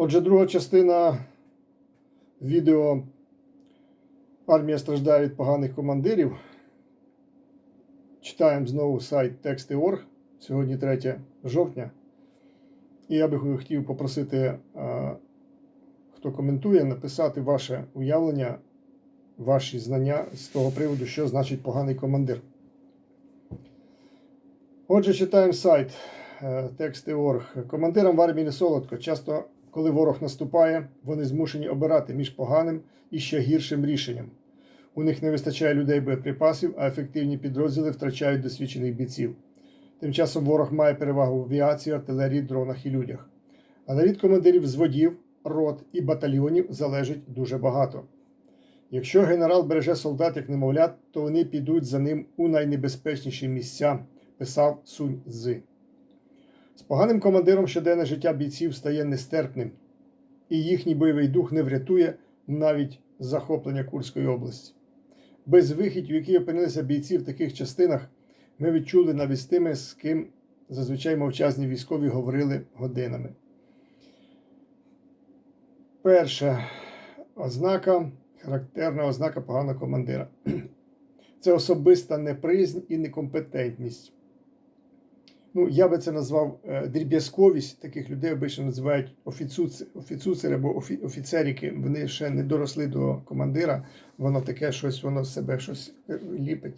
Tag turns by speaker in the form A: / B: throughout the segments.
A: Отже, друга частина відео Армія страждає від поганих командирів. Читаємо знову сайт Тексти.орг. Сьогодні 3 жовтня. І я би хотів попросити, хто коментує, написати ваше уявлення, ваші знання з того приводу, що значить поганий командир. Отже, читаємо сайт е, Тексти.орг. Командирам в армії не солодко. Часто, коли ворог наступає, вони змушені обирати між поганим і ще гіршим рішенням. У них не вистачає людей боєприпасів, а ефективні підрозділи втрачають досвідчених бійців. Тим часом ворог має перевагу в авіації, артилерії, дронах і людях. Але від командирів взводів, рот і батальйонів залежить дуже багато. Якщо генерал береже солдат як немовлят, то вони підуть за ним у найнебезпечніші місця, писав Сунь Цзи. З поганим командиром щоденне життя бійців стає нестерпним, і їхній бойовий дух не врятує навіть захоплення Курської області. Без вихідь, у якій опинилися бійці в таких частинах, ми відчули навіть з тими, з ким зазвичай мовчазні військові говорили годинами. Перша ознака, характерна ознака поганого командира. Це особиста неприязнь і некомпетентність. Ну, я би це назвав е, дріб'язковість. Таких людей обично називають офіцуцери або офі, офіцерики. Вони ще не доросли до командира, воно таке щось, воно себе щось е, ліпить.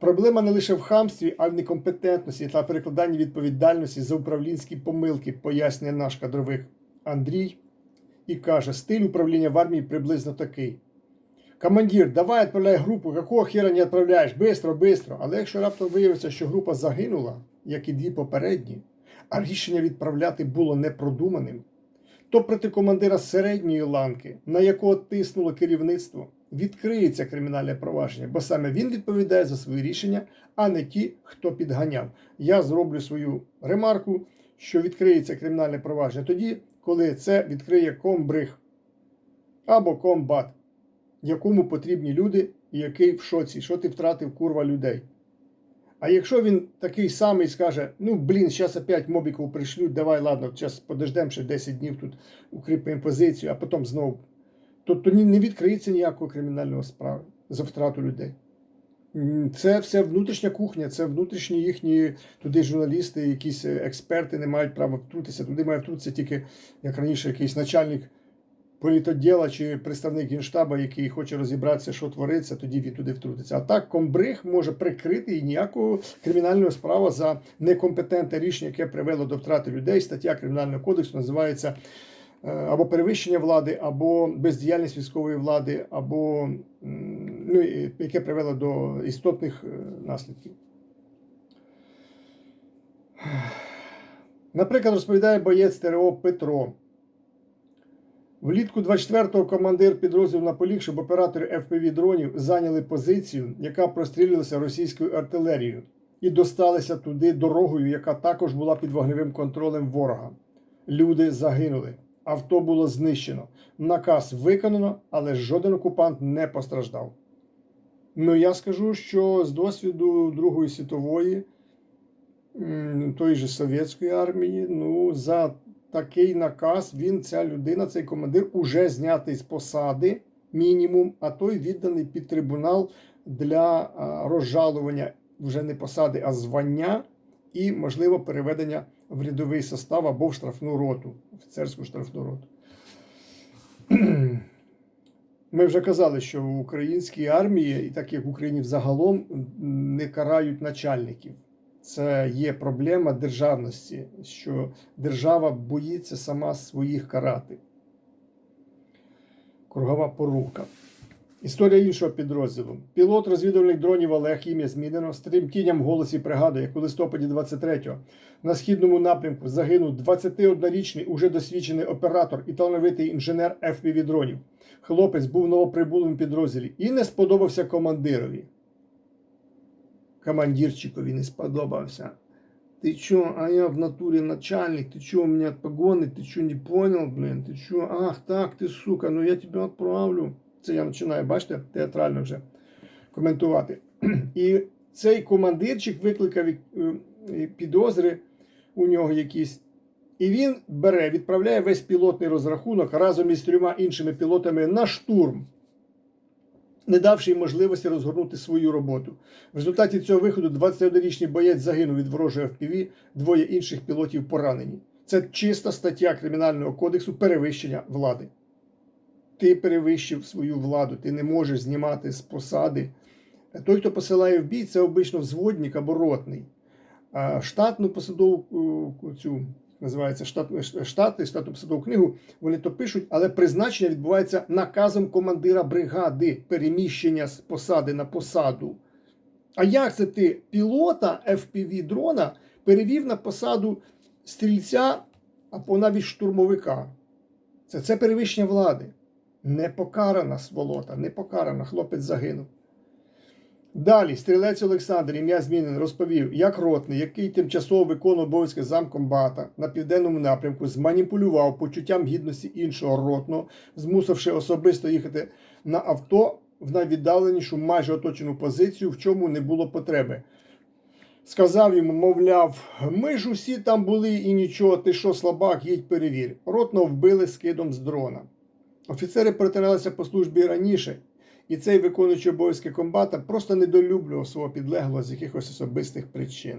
A: Проблема не лише в хамстві, а в некомпетентності та перекладанні відповідальності за управлінські помилки, пояснює наш кадровик Андрій і каже: стиль управління в армії приблизно такий. Командир, давай відправляй групу, якого хера не відправляєш? Бистро, бистро. Але якщо раптом виявиться, що група загинула, як і дві попередні, а рішення відправляти було непродуманим, то проти командира середньої ланки, на якого тиснуло керівництво, відкриється кримінальне провадження, бо саме він відповідає за свої рішення, а не ті, хто підганяв. Я зроблю свою ремарку, що відкриється кримінальне провадження тоді, коли це відкриє комбриг або комбат, якому потрібні люди, і який в шоці, що ти втратив курва людей. А якщо він такий самий скаже: ну блін, зараз опять мобіков пришлють, давай, ладно, зараз подождемо ще 10 днів тут укріпимо позицію, а потім знову, то, то не відкриється ніякого кримінального справи за втрату людей. Це все внутрішня кухня, це внутрішні їхні туди журналісти, якісь експерти не мають права втрутитися. Туди має втрутитися тільки, як раніше, якийсь начальник політоділа чи представник генштаба, який хоче розібратися, що твориться, тоді він туди втрутиться. А так комбриг може прикрити і ніякого кримінального справа за некомпетентне рішення, яке привело до втрати людей. Стаття кримінального кодексу називається е, або перевищення влади, або бездіяльність військової влади, або ну, яке привело до істотних е, наслідків. Наприклад, розповідає боєць ТРО Петро. Влітку 24-го командир підрозділу наполіг, щоб оператори FPV дронів зайняли позицію, яка прострілювалася російською артилерією, і досталися туди дорогою, яка також була під вогневим контролем ворога. Люди загинули, авто було знищено. Наказ виконано, але жоден окупант не постраждав. Ну я скажу, що з досвіду Другої світової, тої же совєтської армії, ну за такий наказ він, ця людина, цей командир, уже знятий з посади мінімум, а той відданий під трибунал для розжалування вже не посади, а звання і, можливо, переведення в рядовий состав або в штрафну роту, офіцерську штрафну роту. Ми вже казали, що в українській армії, і так як в Україні взагалом, не карають начальників. Це є проблема державності, що держава боїться сама своїх карати. Кругова порука. Історія іншого підрозділу. Пілот розвідувальних дронів Олег ім'я змінено з тремтінням в голосі пригадує, як у листопаді 23-го на східному напрямку загинув 21-річний уже досвідчений оператор і талановитий інженер FPV дронів. Хлопець був в новоприбулому підрозділі і не сподобався командирові командирчикові не сподобався. Ти чо, а я в натурі начальник, ти чо, у мене погони, ти чо не понял, блин, ти чо, ах, так, ти сука, ну я тебе відправлю. Це я починаю, бачите, театрально вже коментувати. І цей командирчик викликав е, підозри у нього якісь. І він бере, відправляє весь пілотний розрахунок разом із трьома іншими пілотами на штурм, не давши їм можливості розгорнути свою роботу. В результаті цього виходу 21-річний боєць загинув від ворожої FPV, двоє інших пілотів поранені. Це чиста стаття Кримінального кодексу перевищення влади. Ти перевищив свою владу, ти не можеш знімати з посади. Той, хто посилає в бій, це обично взводник або ротний. А штатну посадову е, цю називається штат, штати, штатну посадову книгу, вони то пишуть, але призначення відбувається наказом командира бригади переміщення з посади на посаду. А як це ти пілота FPV дрона перевів на посаду стрільця або навіть штурмовика? Це, це перевищення влади. Не покарана сволота, не покарана, хлопець загинув. Далі стрілець Олександр, ім'я змінене, розповів, як ротний, який тимчасово виконував обов'язки замкомбата на південному напрямку, зманіпулював почуттям гідності іншого ротного, змусивши особисто їхати на авто в найвіддаленішу майже оточену позицію, в чому не було потреби. Сказав йому, мовляв, ми ж усі там були і нічого, ти що, слабак, їдь перевір. Ротного вбили скидом з дрона. Офіцери перетиналися по службі раніше, і цей виконуючий обов'язки комбата просто недолюблював свого підлеглого з якихось особистих причин.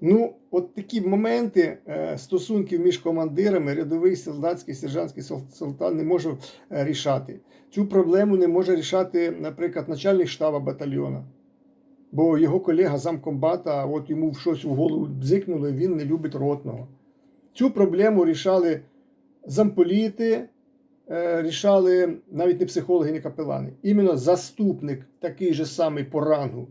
A: Ну, от такі моменти е, стосунків між командирами, рядовий солдатський, сержантський солдат не може е, рішати. Цю проблему не може рішати, наприклад, начальник штабу батальйона. Бо його колега замкомбата, от йому щось у голову бзикнуло, він не любить ротного. Цю проблему рішали замполіти, рішали навіть не психологи, не капелани. Іменно заступник, такий же самий по рангу,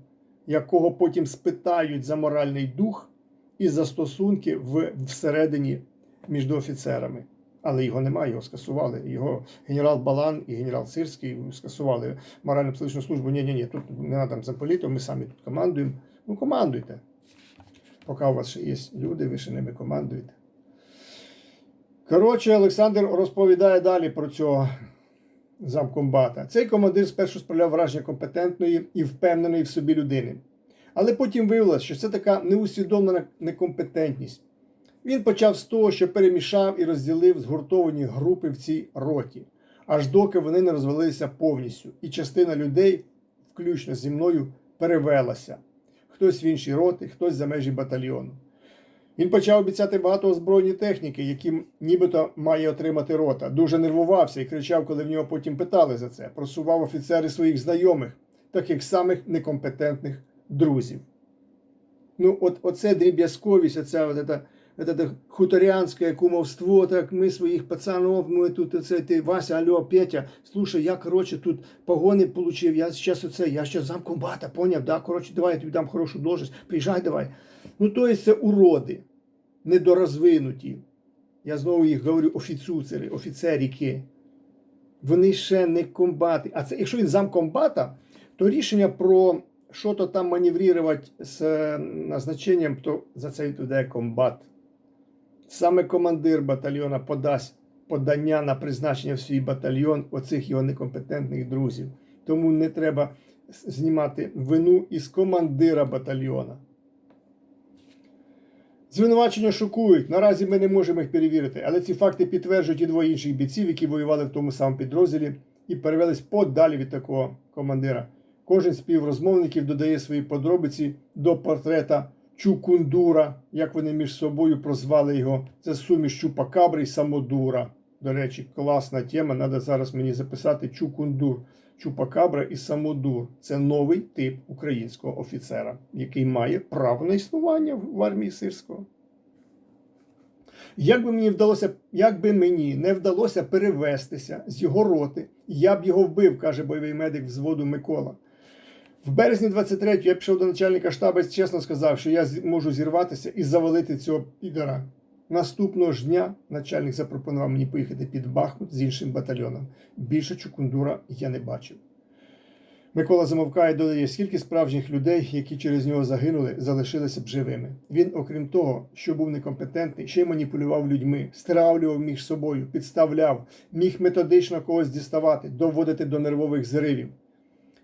A: якого потім спитають за моральний дух і за стосунки в, всередині між офіцерами. Але його немає, його скасували. Його генерал Балан і генерал Сирський скасували морально психологічну службу. Ні, ні, ні, тут не треба замполітом, ми самі тут командуємо. Ну, командуйте. Поки у вас ще є люди, ви ще ними командуєте. Коротше, Олександр розповідає далі про цього замкомбата. Цей командир спершу справляв враження компетентної і впевненої в собі людини. Але потім виявилося, що це така неусвідомлена некомпетентність. Він почав з того, що перемішав і розділив згуртовані групи в цій роті, аж доки вони не розвалилися повністю, і частина людей, включно зі мною, перевелася. Хтось в інші роти, хтось за межі батальйону. Він почав обіцяти багато озброєння техніки, які нібито має отримати рота. Дуже нервувався і кричав, коли в нього потім питали за це. Просував офіцери своїх знайомих, таких самих некомпетентних друзів. Ну, от оце дріб'язковість, от ета, это хуторянське кумовство, так ми своїх пацанов, ми тут оце, ти, Вася, алло, Петя, слушай, я, коротше, тут погони получив, я зараз оце, я ще замкомбата, поняв, да, коротше, давай, я тобі дам хорошу должность, приїжджай давай. Ну, то є це уроди, недорозвинуті. Я знову їх говорю, офіцуцери, офіцеріки. Вони ще не комбати. А це, якщо він замкомбата, то рішення про що то там маневрувати з е, назначенням, то за це відповідає комбат. Саме командир батальйона подасть подання на призначення в свій батальйон оцих його некомпетентних друзів. Тому не треба знімати вину із командира батальйона. Звинувачення шокують. Наразі ми не можемо їх перевірити, але ці факти підтверджують і двоє інших бійців, які воювали в тому самому підрозділі і перевелись подалі від такого командира. Кожен з співрозмовників додає свої подробиці до портрета Чукундура, як вони між собою прозвали його. Це суміш Чупакабри і Самодура. До речі, класна тема. Треба зараз мені записати Чукундур. Чупакабра і Самодур. Це новий тип українського офіцера, який має право на існування в армії сирського. Як би мені вдалося, як би мені не вдалося перевестися з його роти, я б його вбив, каже бойовий медик взводу Микола. В березні 23-го я пішов до начальника штабу і чесно сказав, що я можу зірватися і завалити цього підора. Наступного ж дня начальник запропонував мені поїхати під Бахмут з іншим батальйоном. Більше Чукундура я не бачив. Микола замовкає додає, скільки справжніх людей, які через нього загинули, залишилися б живими. Він, окрім того, що був некомпетентний, ще й маніпулював людьми, стравлював між собою, підставляв, міг методично когось діставати, доводити до нервових зривів.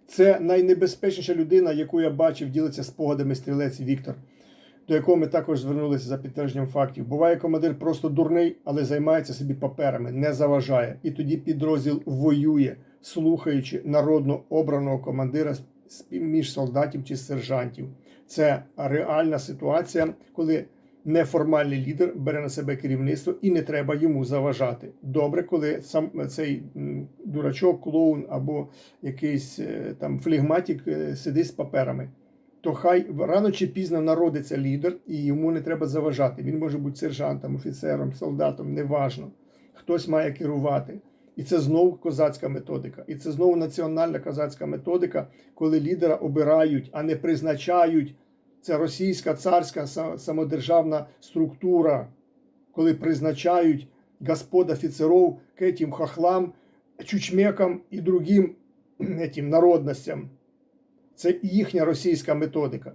A: Це найнебезпечніша людина, яку я бачив, ділиться спогадами стрілець Віктор. До якого ми також звернулися за підтвердженням фактів. Буває командир просто дурний, але займається собі паперами, не заважає. І тоді підрозділ воює, слухаючи народно обраного командира між солдатів чи сержантів. Це реальна ситуація, коли неформальний лідер бере на себе керівництво і не треба йому заважати. Добре, коли сам цей дурачок, клоун або якийсь е, там флегматик е, сидить з паперами. То хай рано чи пізно народиться лідер, і йому не треба заважати. Він може бути сержантом, офіцером, солдатом, неважно. Хтось має керувати. І це знову козацька методика. І це знову національна козацька методика, коли лідера обирають, а не призначають. Це російська царська самодержавна структура, коли призначають господ офіцерів к этим хохлам, чучмекам і другим этим народностям. Це їхня російська методика.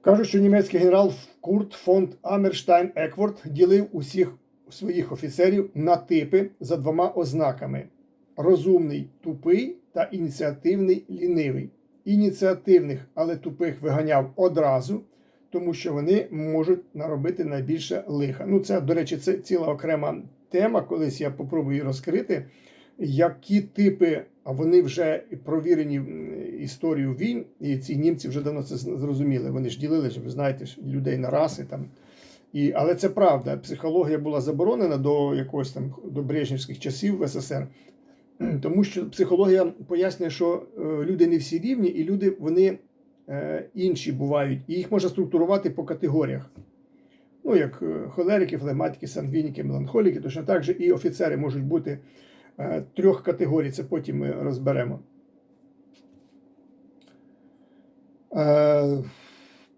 A: Кажуть, що німецький генерал Курт фон Амерштайн Екворд ділив усіх своїх офіцерів на типи за двома ознаками: розумний, тупий та ініціативний лінивий. Ініціативних, але тупих виганяв одразу, тому що вони можуть наробити найбільше лиха. Ну, це, до речі, це ціла окрема тема. Колись я попробую її розкрити. Які типи, а вони вже провірені історію війн, і ці німці вже давно це зрозуміли. Вони ж ділили, ви знаєте, людей на раси там. І, але це правда. Психологія була заборонена до якогось там до брежнівських часів в СССР. Тому що психологія пояснює, що е, люди не всі рівні, і люди вони е, інші бувають, і їх можна структурувати по категоріях. Ну, як е, холерики, флегматики, сангвініки, меланхоліки, точно так же і офіцери можуть бути трьох категорій, це потім ми розберемо. Е,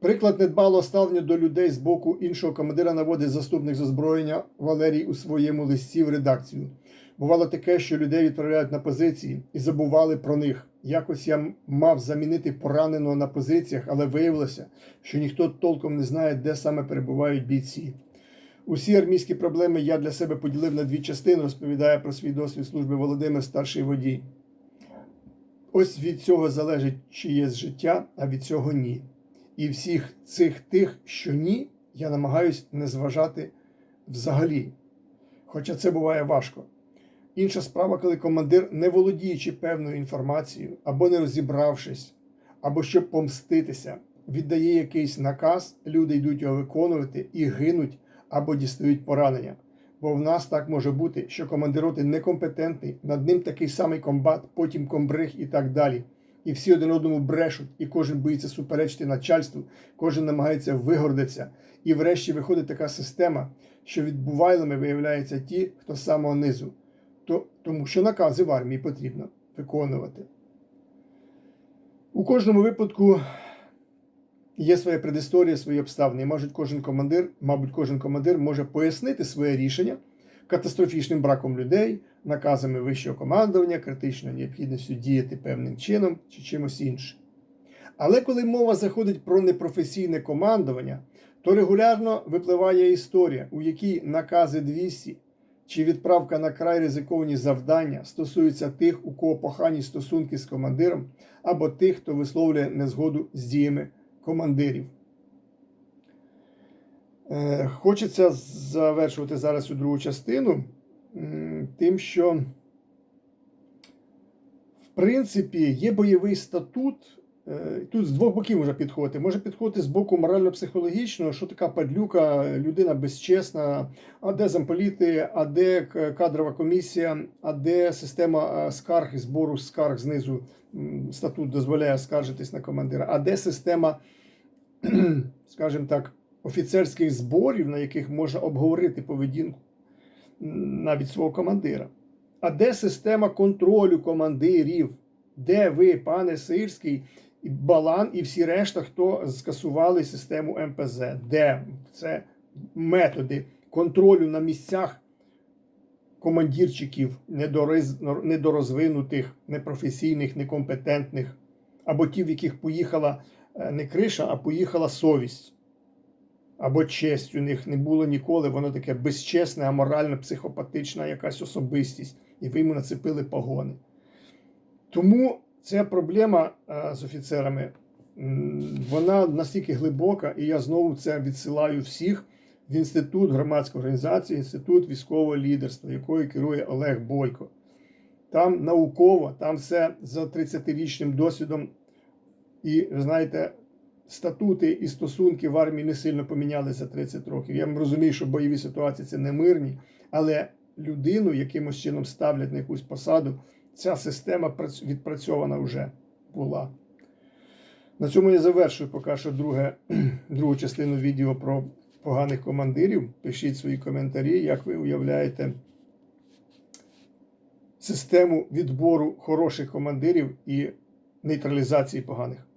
A: Приклад недбалого ставлення до людей з боку іншого командира наводить заступник з озброєння Валерій у своєму листі в редакцію. Бувало таке, що людей відправляють на позиції і забували про них. Якось я мав замінити пораненого на позиціях, але виявилося, що ніхто толком не знає, де саме перебувають бійці. Усі армійські проблеми я для себе поділив на дві частини, розповідає про свій досвід служби Володимир Старший водій. Ось від цього залежить чиєсь життя, а від цього ні. І всіх цих тих, що ні, я намагаюсь не зважати взагалі. Хоча це буває важко. Інша справа, коли командир, не володіючи певною інформацією, або не розібравшись, або щоб помститися, віддає якийсь наказ, люди йдуть його виконувати і гинуть або дістають поранення. Бо в нас так може бути, що командир роти некомпетентний, над ним такий самий комбат, потім комбриг і так далі. І всі один одному брешуть, і кожен боїться суперечити начальству, кожен намагається вигордитися. І врешті виходить така система, що відбувайлими виявляються ті, хто з самого низу. То, тому що накази в армії потрібно виконувати. У кожному випадку є своя предісторія, свої обставини. І може кожен командир, мабуть, кожен командир може пояснити своє рішення катастрофічним браком людей, наказами вищого командування, критичною необхідністю діяти певним чином чи чимось іншим. Але коли мова заходить про непрофесійне командування, то регулярно випливає історія, у якій накази 200 чи відправка на край ризиковані завдання стосуються тих, у кого погані стосунки з командиром, або тих, хто висловлює незгоду з діями командирів. Е, Хочеться завершувати зараз цю другу частину тим, що, в принципі, є бойовий статут. е, Тут з двох боків може підходити. Може підходити з боку морально-психологічного, що така падлюка, людина безчесна, а де замполіти, а де кадрова комісія, а де система е, скарг і збору скарг знизу статут дозволяє скаржитись на командира, а де система, скажімо так, офіцерських зборів, на яких можна обговорити поведінку навіть свого командира. А де система контролю командирів? Де ви, пане Сирський, Балан і всі решта, хто скасували систему МПЗ? Де це методи контролю на місцях командирчиків недориз- недорозвинутих, непрофесійних, некомпетентних, або ті, в яких поїхала не криша, а поїхала совість? або честь у них не було ніколи, воно таке безчесне, аморальна, психопатична якась особистість, і ви йому нацепили погони. Тому ця проблема е, з офіцерами вона настільки глибока, і я знову це відсилаю всіх в інститут громадської організації, інститут військового лідерства, якою керує Олег Бойко. Там науково, там все за 30-річним досвідом. І ви знаєте, статути і стосунки в армії не сильно помінялися за 30 років. Я розумію, що бойові ситуації це не мирні, але людину якимось чином ставлять на якусь посаду. Ця система відпрацьована вже була. На цьому я завершую поки що друге, другу частину відео про поганих командирів. Пишіть свої коментарі, як ви уявляєте систему відбору хороших командирів і нейтралізації поганих.